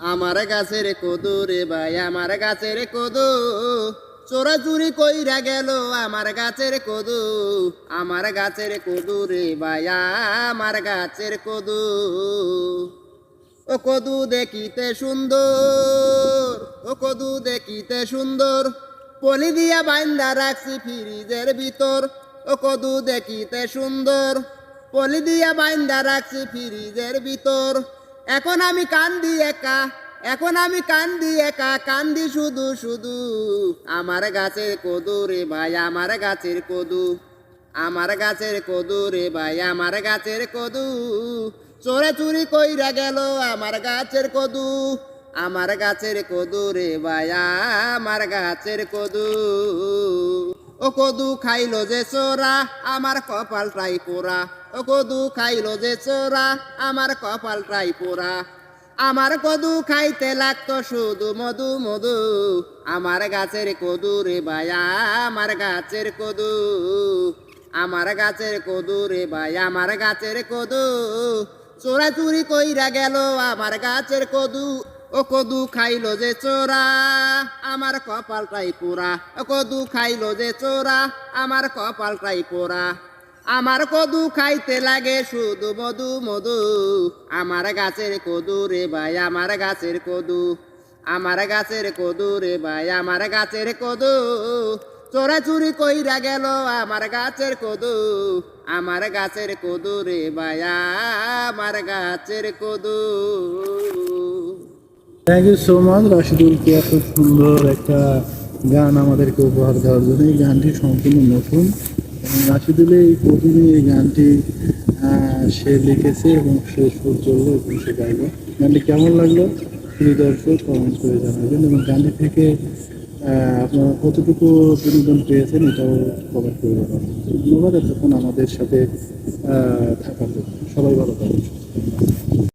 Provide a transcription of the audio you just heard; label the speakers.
Speaker 1: আমার গাছের কদু রে ভাই, আমার গাছের কদু। চোরা চুরি কইরা গেল আমার গাছের কদু। আমার গাছের কদু রে ভাই, আমার গাছের কদু। ও কদু দেখিতে সুন্দর, ও কদু দেখিতে সুন্দর। পলি দিয়া বাইন্দা রাখছি ফ্রিজের ভিতর। ও কদু দেখিতে সুন্দর, পলি দিয়া বাইন্দা রাখছি ফ্রিজের ভিতর। এখন আমি কান্দি একা, এখন আমি কান্দি একা, কান্দি শুধু শুধু। আমার গাছের কদু রে ভাই, আমার গাছের কদু। আমার গাছের কদু রে ভাই, আমার গাছের কদু। চোরে চুরি কইরা গেল আমার গাছের কদু। আমার গাছের কদু রে ভাই, আমার গাছের কদু। ও কদু খাইলো যে চোরা, আমার কপালটাই পোড়া। ও কদু খাইলো যে চোরা, আমার কপালটাই পোড়া। আমার কদু খাইতে লাগতো শুধু মধু মধু। আমার গাছের কদু রে ভাই আমার গাছের কদু। আমার গাছের কদু রে আমার গাছের কদু। চোরা চুরি কইরা গেল, আমার গাছের কদু। ও কদু খাইলো যে চোরা, আমার কপালটাই পোড়া। ও কদু খাইলো যে চোরা, আমার কপালটাই পোড়া। আমার কদু খাইতে লাগে শুধু মধু মধু। আমার গাছের কদু রে ভাই, আমার গাছের কদু। আমার গাছের কদু রে ভাই, আমার গাছের কদু। চোরা চুরি কইরা গেল আমার গাছের কদু। আমার গাছের কদু রে ভাই, আমার গাছের কদু।
Speaker 2: থ্যাংক ইউ সো মাচ রাশিদুলকে এত সুন্দর একটা গান আমাদেরকে উপহার দেওয়ার জন্য। এই গানটি সম্পূর্ণ নতুন। এবং রাশিদুলের এই প্রথমে এই গানটি সে লিখেছে এবং সে সুর চলল এবং সে গাইল গানটি কেমন লাগল দর্শক কমেন্ট করে জানাবেন। এবং গানটি থেকে আপনারা কতটুকু বিনোদন পেয়েছেন এটাও কমেন্ট করে জানাবেন। ধন্যবাদ, এতক্ষণ আমাদের সাথে থাকার জন্য। সবাই ভালো থাকবেন